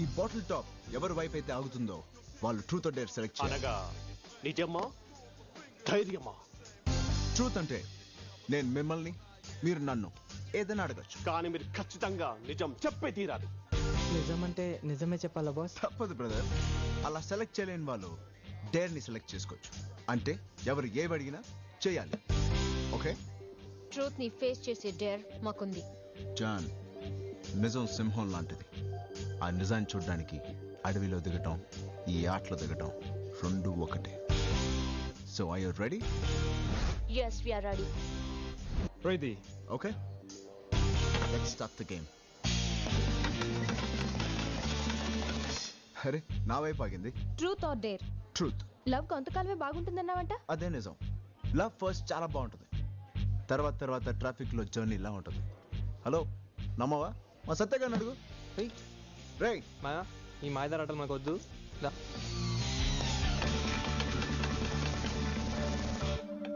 ఈ bottle top ఎవరి వైపు అయితే ఆగుతుందో వాళ్ళు ట్రూత్ డేర్ సెలెక్ట్ అనగా నిజమా? ధైర్యమా? ట్రూత్ అంటే నేను మిమ్మల్ని మీరు నన్ను ఏదైనా అడగచ్చు. కానీ మీరు ఖచ్చితంగా నిజం చెప్పే తీరాలి. నిజం అంటే నిజమే చెప్పాలా బాస్ తప్పదు బ్రదర్ అలా సెలెక్ట్ చేయలేని వాళ్ళు డేర్ని సెలెక్ట్ చేసుకోవచ్చు. అంటే ఎవరు ఏవి అడిగినా చేయాలి. ఓకే ట్రూత్ని ఫేస్ చేసే డేర్ మాకుంది. జాన్ నిజం సింహం లాంటిది. ఆ నిజాన్ని చూడడానికి అడవిలో దిగటం ఈ ఆటలో దిగటం రెండు ఒకటే. So I you ready yes we are ready ready okay let's start the game అరే నా వైపు ఆగింది. Truth or dare truth love కొంతకాలమే బాగుంటుందన్నావంట? అదే నిజం. లవ్ ఫస్ట్ చాలా బాగుంటుంది. తర్వాత తర్వాత ట్రాఫిక్లో జర్నీ ఇలా ఉంటుంది. హలో నమ్మవా? మా సత్యగారిని అడుగు. రే మాయా? ఈ మాయదార ఆటలు మనకు వద్దు.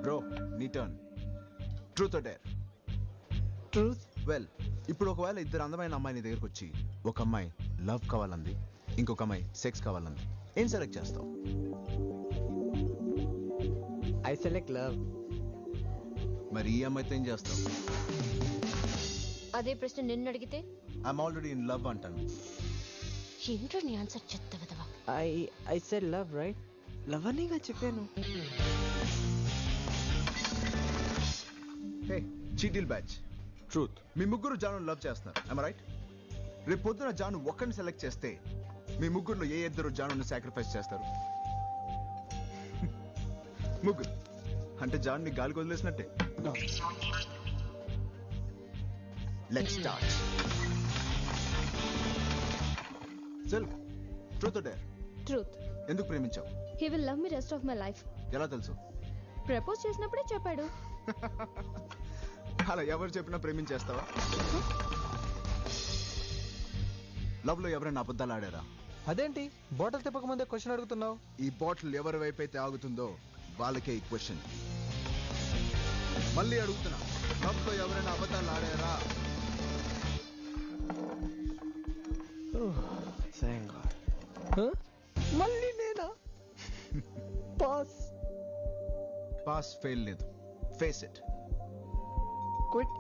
బ్రో నీ turn truth dare truth well ఇప్పుడు ఒకవేళ ఇద్దరు అందమైన అమ్మాయి నీ దగ్గరకు వచ్చి ఒక అమ్మాయి లవ్ కావాలంది ఇంకొక అమ్మాయి సెక్స్ కావాలంది ఏం సెలెక్ట్ చేస్తావు? ఐ సెలెక్ట్ లవ్ మరి ఈ అమ్మాయితో ఏం చేస్తావు? అదే ప్రశ్న నిన్ను అడిగితే? ఐఎమ్ ఆల్రెడీ ఇన్ లవ్ అంటాను. ఏంటో నీ ఆన్సర్ చెత్త విధవా? I I said love right love అనేగా చెప్పాను. హే చీటిల్ బ్యాచ్ ట్రూత్ మీ ముగ్గురు జాను లవ్ చేస్తున్నారు. ఐమ్ రైట్ రేపు పొద్దున జాను ఒక్కరిని సెలెక్ట్ చేస్తే మీ ముగ్గురులో ఏ ఇద్దరు జాను సాక్రిఫైస్ చేస్తారు? ముగ్గురు. అంటే జాన్ని గాలికి వదిలేసినట్టే. లెట్ స్టార్ట్ చల్ ట్రూత్ డేర్ ట్రూత్ ఎందుకు ప్రేమించావు? He will love me rest of my life ఎలా తెలుసు? ప్రపోజ్ చేసినప్పుడే చెప్పాడు. అలా ఎవరు చెప్పినా ప్రేమించేస్తావా? లవ్లో ఎవరైనా అబద్ధాలు ఆడారా? అదేంటి? బాటిల్ తిప్పక ముందే క్వశ్చన్ అడుగుతున్నావు? ఈ బాటిల్ ఎవరి వైపు అయితే ఆగుతుందో వాళ్ళకే ఈ క్వశ్చన్ మళ్ళీ అడుగుతున్నా. లవ్లో ఎవరైనా అబద్ధాలు ఆడారా? మళ్ళీ నేనా? పాస్ పాస్ ఫెయిల్ లేదు. ఫేస్ ఇట్ క్విట్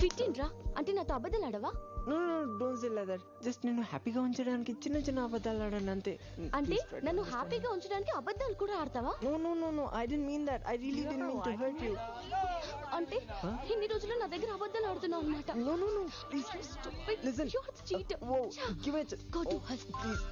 ఫిట్టిండ్రా అంటే నాతో అబద్ధాలు ఆడవా? No no don't say లదర్ just నేను హ్యాపీగా ఉంచడానికి చిన్న చిన్న అబద్ధాలు ఆడాను అంతే. అంటే నన్ను హ్యాపీగా ఉంచడానికి అబద్ధాలు కూడా ఆడతావా? No no no no I didn't mean that I really didn't mean to hurt you అంటే ఇన్ని రోజులు నా దగ్గర అబద్ధాలు ఆడుతున్నావు అనమాట no no no please listen cheat వో give it Go to hell. Please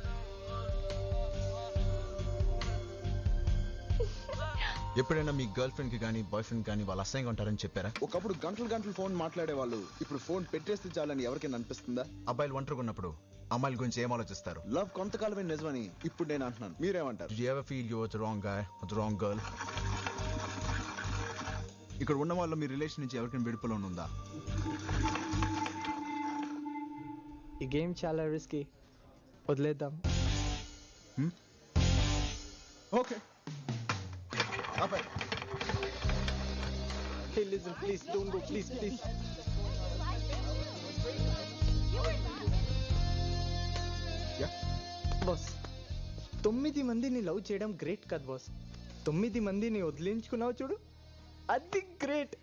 ఎప్పుడైనా మీ గర్ల్ ఫ్రెండ్కి కానీ బాయ్ ఫ్రెండ్ కానీ వాళ్ళు అసహ్యంగా ఉంటారని చెప్పారా? ఒకప్పుడు గంటలు గంటలు ఫోన్ మాట్లాడే వాళ్ళు ఇప్పుడు ఫోన్ పెట్టేస్తే చాలని ఎవరికైనా అనిపిస్తుందా? అబ్బాయిలు ఒంటరిగా ఉన్నప్పుడు అమ్మాయిల గురించి ఏం ఆలోచిస్తారు? లవ్ కొంతకాలమే నిజమని ఇప్పుడు నేను అంటున్నాను. మీరేమంటారు? You ever feel you was wrong guy wrong girl ఇక్కడ ఉన్న వాళ్ళు మీ రిలేషన్ నుంచి ఎవరికైనా విడుపులో ఉందా? ఈ గేమ్ చాలా రిస్కీ వదిలేద్దాం. ఓకే అబ్బాయి Hey, listen, please, don't go, please, please. Yeah. Boss తొమ్మిది మందిని లవ్ చేయడం గ్రేట్ కదా బాస్ తొమ్మిది మందిని వదిలించుకున్నావు చూడు. అది గ్రేట్.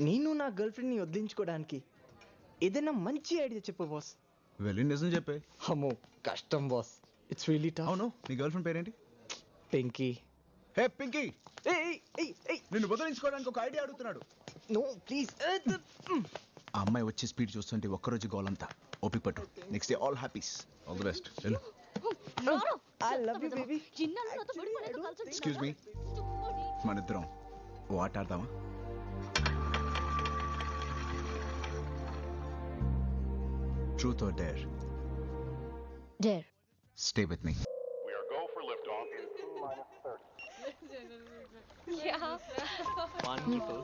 నేను నా గర్ల్ ఫ్రెండ్ని వదిలించుకోవడానికి ఏదైనా మంచి ఐడియా చెప్పు బాస్. వెళ్ళి నిజం చెప్పే. అమ్మో కష్టం బాస్. ఇట్స్ రియలీ టఫ్ అవును నీ గర్ల్ ఫ్రెండ్ పేరేంటి? పెంకీ. హే పింకీ! ఏయ్ ఏయ్ ఏయ్ నిన్ను వదిలించుకోవడానికి ఒక ఐడియా అడుగుతున్నాడు. నో ప్లీజ్ ఆ అమ్మాయి వచ్చి స్పీడ్ చూస్తుంటే ఒక్కరోజు గోలంతా. ఓపిక పట్టు next day all happies all the best వెళ్ళు ఐ లవ్ యూ బేబీ కలిసి ఎక్స్క్యూజ్ మీ మన ఇద్దరం. ఓ ఆట ఆడదామా truth or dare dare stay with me We are go for liftoff in T minus 30. Wonderful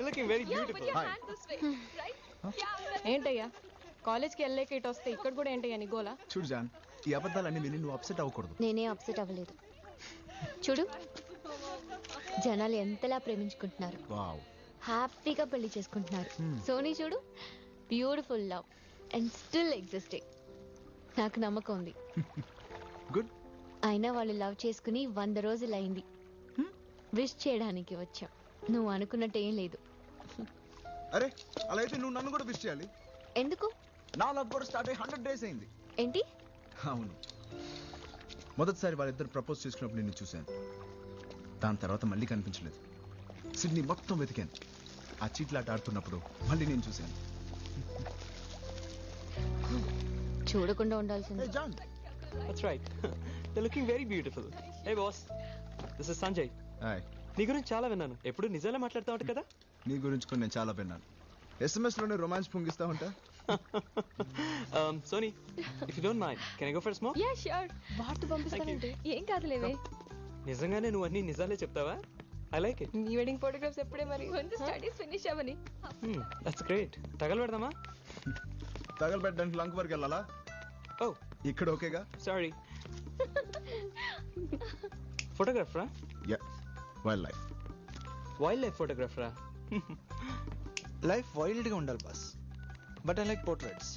looking very beautiful hi ఏంటయ్యా? కాలేజ్కి వెళ్ళలేక ఇటు వస్తే ఇక్కడ కూడా ఏంటయ్యా నీ గోలా? చూడు జాన్ ఈ అబద్ధాలన్నీ విని నువ్వు అప్సెట్ అవ్వకూడదు. నేనే అప్సెట్ అవ్వలేదు. చూడు జనాలు ఎంతలా ప్రేమించుకుంటున్నారు. వావ్. హ్యాపీగా పెళ్ళి చేసుకుంటున్నారు. సోనీ చూడు beautiful love and still existing నాకు నమ్మకం ఉంది. గుడ్ అయినా వాళ్ళు లవ్ చేసుకుని వంద రోజులు అయింది. విష్ చేయడానికి వచ్చాం. నువ్వు అనుకున్నట్టు ఏం లేదు. అరే అలా అయితే నువ్వు నన్ను కూడా విష్ చేయాలి. ఎందుకు? నా లవ్ కూడా స్టార్ట్ అయ్యి హండ్రెడ్ డేస్ అయింది. ఏంటి? అవును. మొదటిసారి వాళ్ళిద్దరు ప్రపోజ్ చేసుకున్నప్పుడు నిన్ను చూశాను. దాని తర్వాత మళ్ళీ కనిపించలేదు. సిడ్నీ మొత్తం వెతికాను. ఆ చీట్లాట ఆడుతున్నప్పుడు మళ్ళీ నేను చూశాను. చూడకుండా ఉండాల్సింది. John that's right the looking very beautiful A boss this is Sanjay hi నీ గురించి చాలా విన్నాను. ఎప్పుడు నిజాలే మాట్లాడుతూ ఉంటావు కదా? నీ గురించి కూడా నేను చాలా విన్నాను. ఎస్ఎంఎస్లోనే రొమాన్స్ పొంగిస్తా ఉంటా? Um, Sony if you don't mind can I go for smoke yeah sure ఏం కాదులేవే. నిజంగానే నువ్వు అన్ని నిజాలే చెప్తావా? ఐ లైక్ ఇట్ నీ వెడ్డింగ్ ఫోటోగ్రాఫ్స్ ఎప్పుడే మరి? కొంచెం స్టడీస్ ఫినిష్ అవ్వని. దట్స్ గ్రేట్ తగలు పెడదామా? తగలబెట్టడానికి లంక్ వరకు వెళ్ళాలా? ఓ ఇక్కడ ఓకేగా? Sorry ఫోటోగ్రాఫరా yeah wild life wild life ఫోటోగ్రాఫరా life వైల్డ్గా ఉండాలి boss but I like portraits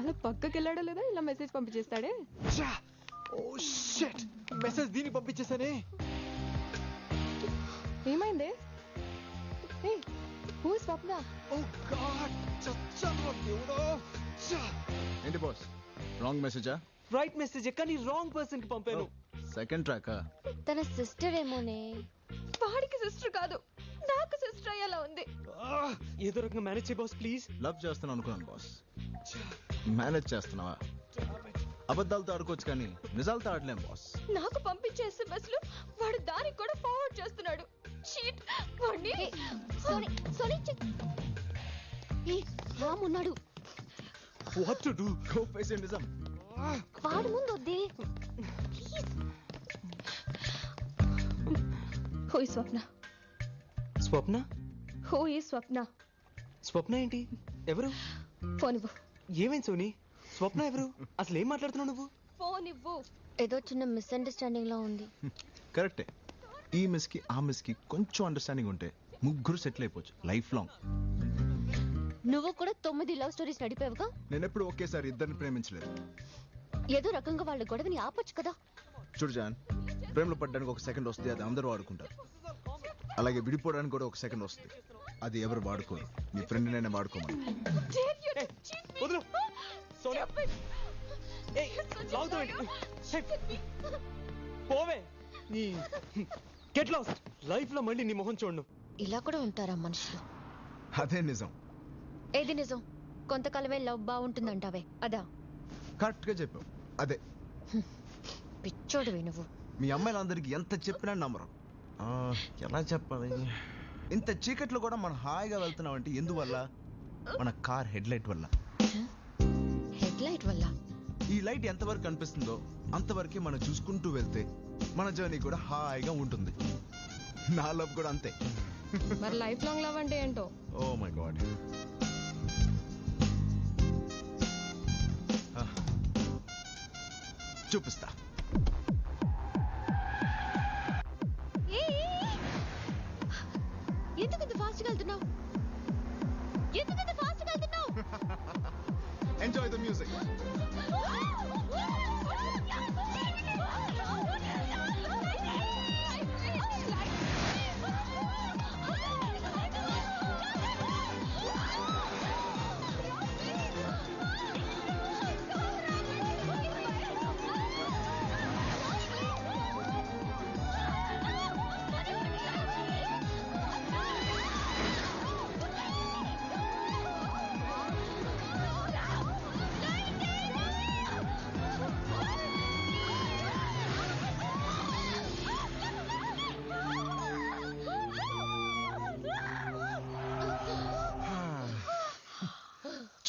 అలా పక్కకి వెళ్ళాడో లేదా? ఇలా మెసేజ్ పంపించేస్తాడే? ఓ షట్ మెసేజ్ దీనికి పంపించేసానే ఏమైంది? ఏ హూ స్వప్న? ఓ గాడ్ చచ్చాను దేవుడో ఏంటి బాస్ రాంగ్ మెసేజా రైట్ మెసేజ్ కానీ రాంగ్ పర్సన్కి పంపాను సెకండ్ ట్రాక్ తన సిస్టర్ ఏమోనే. వాడికి సిస్టర్ కాదు. నాకు సిస్టర్ అయ్యేలా ఉంది. Ah, ఏదో రకంగా మేనేజ్ చేయ బాస్ ప్లీజ్ లవ్ చేస్తున్నాను అనుకున్నాను బాస్ మేనేజ్ చేస్తున్నావా? అబద్ధాలతో ఆడుకోవచ్చు కానీ నిజాలతో ఆడలేం బాస్ నాకు పంపించే ఎస్ఎంఎస్లు వాడు దానికి కూడా ఫార్వర్డ్ చేస్తున్నాడు. చీట్ వాడిని సోనీ సోనీ చెక్ ఏ రామ్ ఉన్నాడు. What to do go face నిజం. వాడు ముందు వద్దే. హూ ఈ స్వప్న. స్వప్న? హూ ఈ స్వప్న. స్వప్న ఏంటి? ఎవరు? ఫోన్ ఇవ్వు. ఏమైంది సోనీ? స్వప్న ఎవరు? అసలు ఏం మాట్లాడుతున్నావు నువ్వు? ఫోన్ ఇవ్వు. ఏదో చిన్న మిస్అండర్స్టాండింగ్ లా ఉంది. కరెక్టే. ఈ మిస్కి ఆ మిస్కి కొంచెం అండర్స్టాండింగ్ ఉంటే ముగ్గురు సెటిల్ అయిపోవచ్చు. లైఫ్ లాంగ్ నువ్వు కూడా తొమ్మిది లవ్ స్టోరీస్ నడిపావుగా? నేను ఎప్పుడు ఒకేసారి ఇద్దరిని ప్రేమించలేదు. ఏదో రకంగా వాళ్ళ గొడవని ఆపొచ్చు కదా. చూడు జాన్ ప్రేమలో పడ్డానికి ఒక సెకండ్ వస్తే అది అందరూ వాడుకుంటారు. అలాగే విడిపోవడానికి కూడా ఒక సెకండ్ వస్తుంది అది ఎవరు వాడుకోరు. మీ ఫ్రెండ్ నేనే వాడుకోమని. Dare you to cheat me? వదిలు. సోనీ. Stop it. ఏయ్, లాగుతావు ఏంటి? హే, పోవే. నీ గెట్ లాస్ట్. లైఫ్లో మళ్ళీ నీ మొహం చూడను. ఇలా కూడా ఉంటారా మనుషులు? అదే నిజం. ఏది నిజం? కొంతకాలమే లవ్ బాగుంటుందంటావే. అదా? కరెక్ట్గా చెప్పావు. అదే. పిచ్చోడువి నువ్వు. మీ అమ్మాయిలందరికీ ఎంత చెప్పినా నమ్మరు. ఆ, ఎలా చెప్పాలి? ఇంత చీకట్లో కూడా మనం హాయిగా వెళ్తున్నామంటే ఎందువల్ల? మన కార్ హెడ్ లైట్ వల్ల. లైట్ ఎంతవరకు కనిపిస్తుందో అంతవరకే మనం చూసుకుంటూ వెళ్తే మన జర్నీ కూడా హాయిగా ఉంటుంది. నా లవ్ కూడా అంతే. మరి లైఫ్ లాంగ్ లవ్ అంటే ఏంటో? ఓ మై గాడ్ చూపిస్తా. ఎందుకు ఇంత ఫాస్ట్గా వెళ్తున్నావు?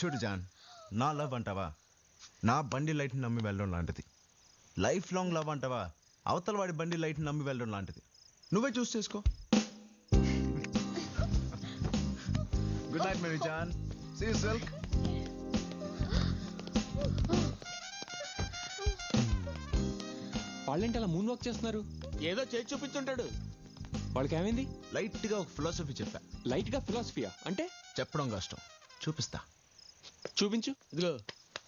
చూడు జాన్ నా లవ్ అంటావా? నా బండి లైట్ నమ్మి వెళ్ళడం లాంటిది. లైఫ్ లాంగ్ లవ్ అంటావా? అవతల వాడి బండి లైట్ నమ్మి వెళ్ళడం లాంటిది. నువ్వే చూస్ చేసుకో. గుడ్ నైట్ మేరీ జాన్ సీ సిల్క్ వాళ్ళేంటి అలా మూన్ వాక్ చేస్తున్నారు? ఏదో చేసి చూపించుంటాడు. వాళ్ళకి ఏమైంది లైట్గా ఒక ఫిలాసఫీ చెప్పా. లైట్గా ఫిలాసఫియా అంటే? చెప్పడం కష్టం. చూపిస్తా. చూపించు ఇదిగో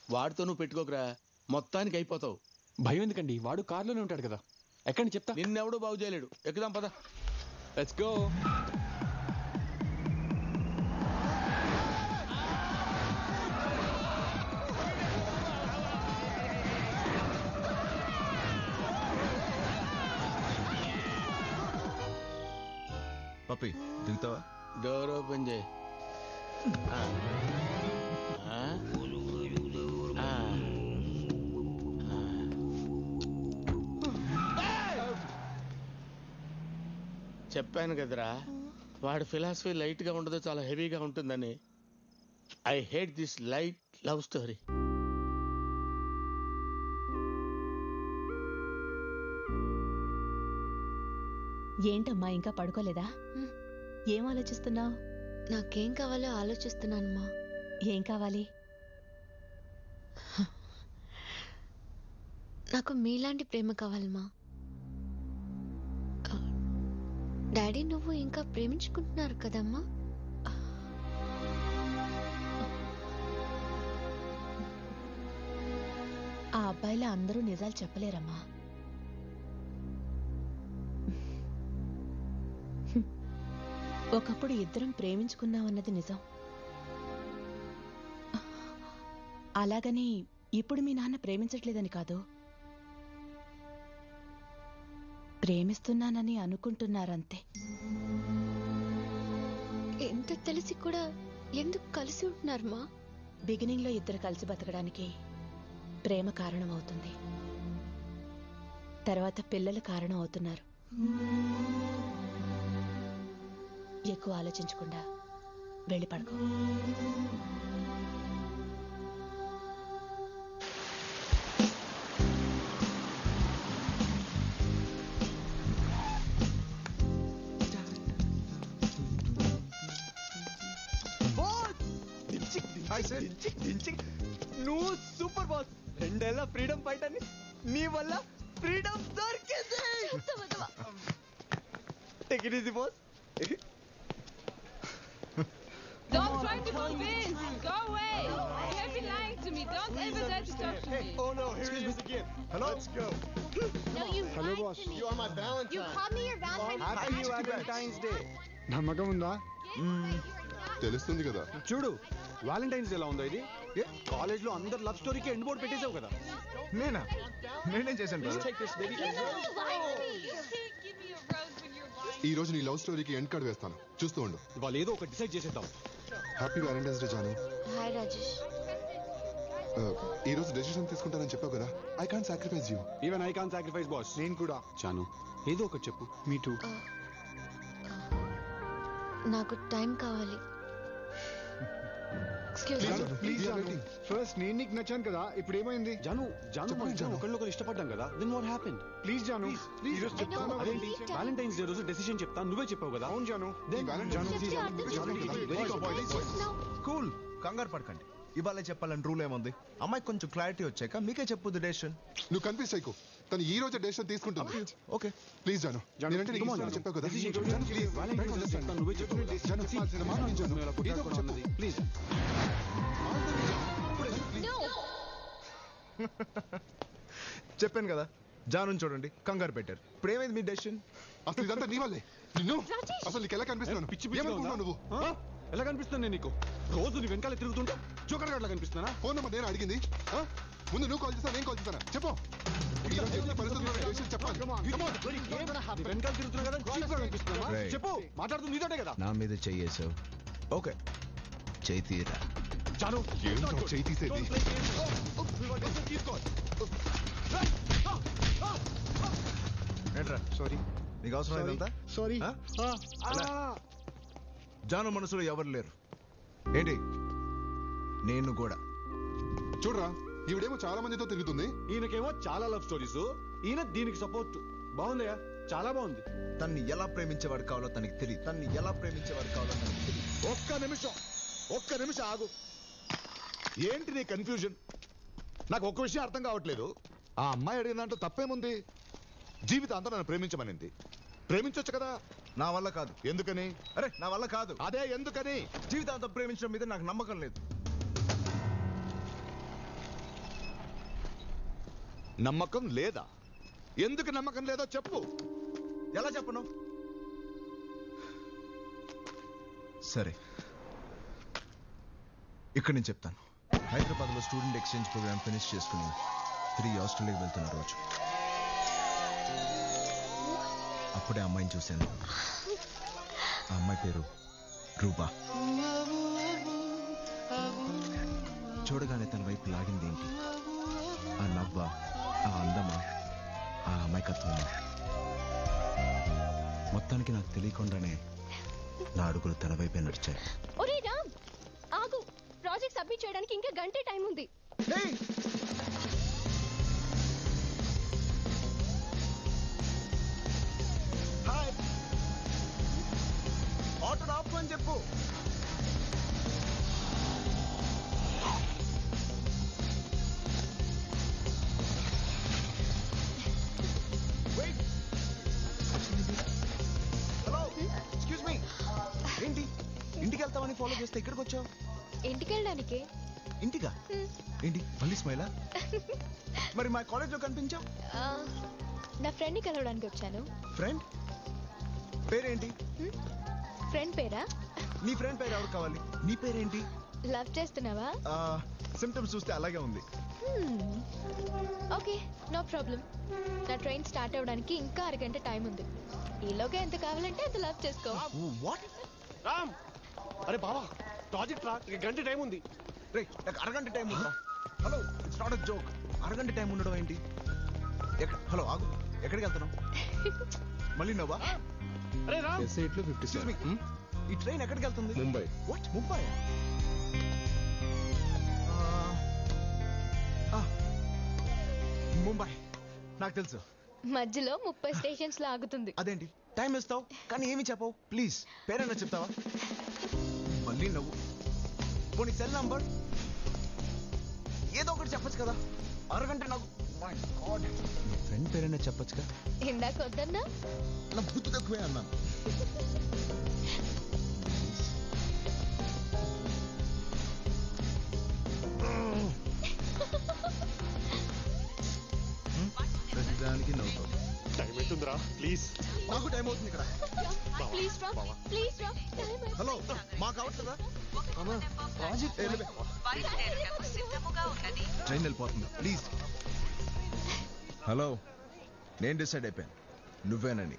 వాడితో నువ్వు పెట్టుకోకరా మొత్తానికి అయిపోతావు భయం ఎందుకండి వాడు కార్లోనే ఉంటాడు కదా ఎక్కడి చెప్తా నిన్నెవడూ బాగు చేయలేడు ఎక్కుదాం పద లెట్స్ గో పప్పి దిగుతావా డోర్ ఓపెన్ చేయి ఆ. ఆ. ఆ. ఆ. చెప్పాను కదరా వాడి ఫిలాసఫీ లైట్గా ఉండదు చాలా హెవీగా ఉంటుందని. I hate this light love story. ఏంటమ్మా ఇంకా పడుకోలేదా. ఏం ఆలోచిస్తున్నావు? నాకేం కావాలో ఆలోచిస్తున్నానమ్మా. ఏం కావాలి? నాకు మీలాంటి ప్రేమ కావాలమ్మా డాడీ నువ్వు ఇంకా ప్రేమించుకుంటున్నారు కదమ్మా? ఆ అబ్బాయిల అందరూ నిజాలు చెప్పలేరమ్మా. ఒకప్పుడు ఇద్దరం ప్రేమించుకున్నామన్నది నిజం. అలాగని ఇప్పుడు మీ నాన్న ప్రేమించట్లేదని కాదు. ప్రేమిస్తున్నానని అనుకుంటున్నారంతే. ఎంత తెలిసి కూడా ఎందుకు కలిసి ఉంటున్నారమ్మా బిగినింగ్లో ఇద్దరు కలిసి బతకడానికి ప్రేమ కారణం అవుతుంది. తర్వాత పిల్లలు కారణం అవుతున్నారు. ఎక్కువ ఆలోచించకుండా వెళ్ళి పడుకో. Take it easy boss Don't try to convince. Go away. You have been lying to me. Don't ever dare to talk to me. Oh no here it is again hello let's go No, you lied to me. You are my Valentine. You called me your Valentine. Happy Valentine's Day నమ్మకం ఉందా తెలుస్తుంది కదా చూడు Valentine's ఎలా ఉందో ఇది కాలేజ్లో అందరు లవ్ స్టోరీకి ఎండ్ బోర్డ్ పెట్టేశావు కదా నేనా నేనేం చేశాను ఈ రోజు నీ లవ్ స్టోరీకి ఎండ్ కార్డ్ వేస్తాను. చూస్తూ ఉండు. వాళ్ళు ఏదో ఒకటి డిసైడ్ చేసేద్దాం. హ్యాపీ వ్యాలంటైన్స్ డే జాను. హాయ్ రాజేష్. ఈ రోజు డెసిషన్ తీసుకుంటానని చెప్పావు కదా? I can't sacrifice you even I can sacrifice boss నేను కూడా. చాను ఏదో ఒకటి చెప్పు. మీ టూ నాకు టైం కావాలి. ఎక్స్క్యూజ్ ప్లీజ్ ఫస్ట్ నేను నీకు నచ్చాను కదా ఇప్పుడు ఏమైంది జాను జాను చెప్పండి, మనం జాను. ఒకళ్ళొకరు ఇష్టపడ్డాం కదా దెన్ వాట్ హ్యాపెన్ ప్లీజ్ జాను ప్లీజ్ ఈరోజు చెప్తాను. అదేంటి Please, వాలంటైన్స్ డే రోజు డెసిషన్ చెప్తా నువ్వే చెప్పావు కదా. అవును జాను జాను. కూల్ కంగారు పడకండి. ఇవాళ చెప్పాలని రూల్ ఏముంది? అమ్మాయి కొంచెం క్లారిటీ వచ్చాక మీకే చెప్పు డెసిషన్ నువ్వు అయ్యకు తను ఈ రోజు డెసిషన్ తీసుకుంటుంది. ఓకే ప్లీజ్ జాను నేనంటే నీకు come on, ఇష్టమని జాను. చెప్పావు కదా. జాను, please. Valentine's Day చెప్తా, నువ్వే చెప్పు. జాను, please. నా మాట విను, జాను. ఏదో ఒకటి చెప్పు. ప్లీజ్ చెప్పాను కదా. జాను చూడండి. కంగారు పెట్టారు. ఇప్పుడు ఏమైంది మీ డెసిషన్ అసలు ఇదంతా నీ వల్లే. నిన్ను. అసలు నీకు ఎలా కనిపిస్తున్నాను? పిచ్చి పిచ్చి నువ్వు? ఎలా కనిపిస్తాను నేను నీకు? రోజు నీ వెనకాల తిరుగుతుంటా జోకర్ గట్లా కనిపిస్తున్నా ఫోన్ నెంబర్ నేను అడిగింది? ముందు నువ్వు కాల్ చేస్తా నేను కాల్ చేస్తాను. చెప్పు. చెప్పు మాట్లాడుతుంది నీతోటే కదా? నా మీద చెయ్యేసావు. ఓకే తీరా చాలు చేయి తీసేది? సారీ నీకు అవసరం సారీ. జాను మనసులో ఎవరు లేరు? ఏంటి? నేను కూడా. చూడరా ఈవిడేమో చాలా మందితో తిరుగుతుంది. ఈయనకేమో చాలా లవ్ స్టోరీస్ ఈయన దీనికి సపోర్ట్. బాగుందయ్యా. చాలా బాగుంది. తన్ని ఎలా ప్రేమించేవాడు కావాలో తనకి తెలియదు. తన్ని ఎలా ప్రేమించేవాడు కావాలో తనకి తెలియదు. ఒక్క నిమిషం. ఒక్క నిమిషం ఆగు. ఏంటి నీ కన్ఫ్యూజన్ నాకు ఒక్క విషయం అర్థం కావట్లేదు. ఆ అమ్మాయి అడిగిన దాంట్లో తప్పేముంది? జీవితాంతా నన్ను ప్రేమించమనింది. ప్రేమించవచ్చు కదా? నా వల్ల కాదు. ఎందుకని? అరే నా వల్ల కాదు. అదే ఎందుకని? జీవితాంతం ప్రేమించడం మీద నాకు నమ్మకం లేదు. నమ్మకం లేదా? ఎందుకు నమ్మకం లేదో చెప్పు. ఎలా చెప్పను? సరే. ఇక్కడ నేను చెప్తాను. హైదరాబాద్లో స్టూడెంట్ ఎక్స్చేంజ్ ప్రోగ్రామ్ ఫినిష్ చేసుకుని తిరిగి ఆస్ట్రేలియాకి వెళ్తున్న రోజు. అప్పుడే అమ్మాయిని చూశాను. ఆ అమ్మాయి పేరు రూబా. చూడగానే తన వైపు లాగింది ఏంటి? ఆ నవ్వ ఆ అందమా? ఆ అమాయకత్వమా మొత్తానికి నాకు తెలియకుండానే నా అడుగులు తన వైపే నడిచాయి. ఒరే రామ్ ఆగు. ప్రాజెక్ట్ సబ్మిట్ చేయడానికి ఇంకా గంటే టైం ఉంది. చేస్తే ఇక్కడికి వచ్చావు? ఇంటికి? వెళ్ళడానికి ఇంటిగా ఏంటి మళ్ళీ స్మైలా? మరి మా కాలేజ్లో కనిపించావు? నా ఫ్రెండ్ని కలవడానికి వచ్చాను. ఫ్రెండ్? పేరేంటి? ఫ్రెండ్ పేరా? నీ ఫ్రెండ్ పేరు ఎవరు కావాలి? నీ పేరేంటి? లవ్ చేస్తున్నావా? సిమ్టమ్స్ చూస్తే అలాగే ఉంది. Okay no problem. నా ట్రైన్ స్టార్ట్ అవ్వడానికి ఇంకా అరగంట టైం ఉంది. ఈలోగా ఎంత కావాలంటే అంత లవ్ చేసుకో. వాట్? రామ్! అరే బావా ప్రాజెక్ట్ రా ఇక గంట టైం ఉంది. రే నాకు అరగంట టైం ఉందా hello it's not a joke అరగంట టైం ఉండడం ఏంటి? ఎక్కడ హలో ఆగు. ఎక్కడికి వెళ్తున్నావు? మళ్ళీ నవ్వా? అరే రామ్. ఎస్ఐట్లో ఫిఫ్టీ me. ఈ ట్రైన్ ఎక్కడికి వెళ్తుంది? ముంబై. వాట్ ముంబై ముంబై. నాకు తెలుసు. మధ్యలో ముప్పై స్టేషన్స్లో ఆగుతుంది అదేంటి? టైం ఇస్తావు? కానీ ఏమి చెప్పవు. ప్లీజ్ పేరైనా చెప్తావా? మళ్ళీ నవ్వు. పోనీ సెల్ నంబర్ ఏదో ఒకటి చెప్పొచ్చు కదా. అరగంట నాకు మై గాడ్ ఫ్రెండ్ పేరైనా చెప్పొచ్చుగా? ఇందాక వద్దన్నా? నా బుద్ధి తక్కువే అన్నాను. అవుతుందిరా ప్లీజ్ నాకు టైం అవుతుంది ఇక్కడ. ప్లీజ్ రా ప్లీజ్ రా హలో మాకు అవట్లేదా ప్రాజెక్ట్ ట్రైన్ వెళ్ళిపోతుంది. ప్లీజ్ హలో నేను డిసైడ్ అయిపోయాను. నువ్వేనని.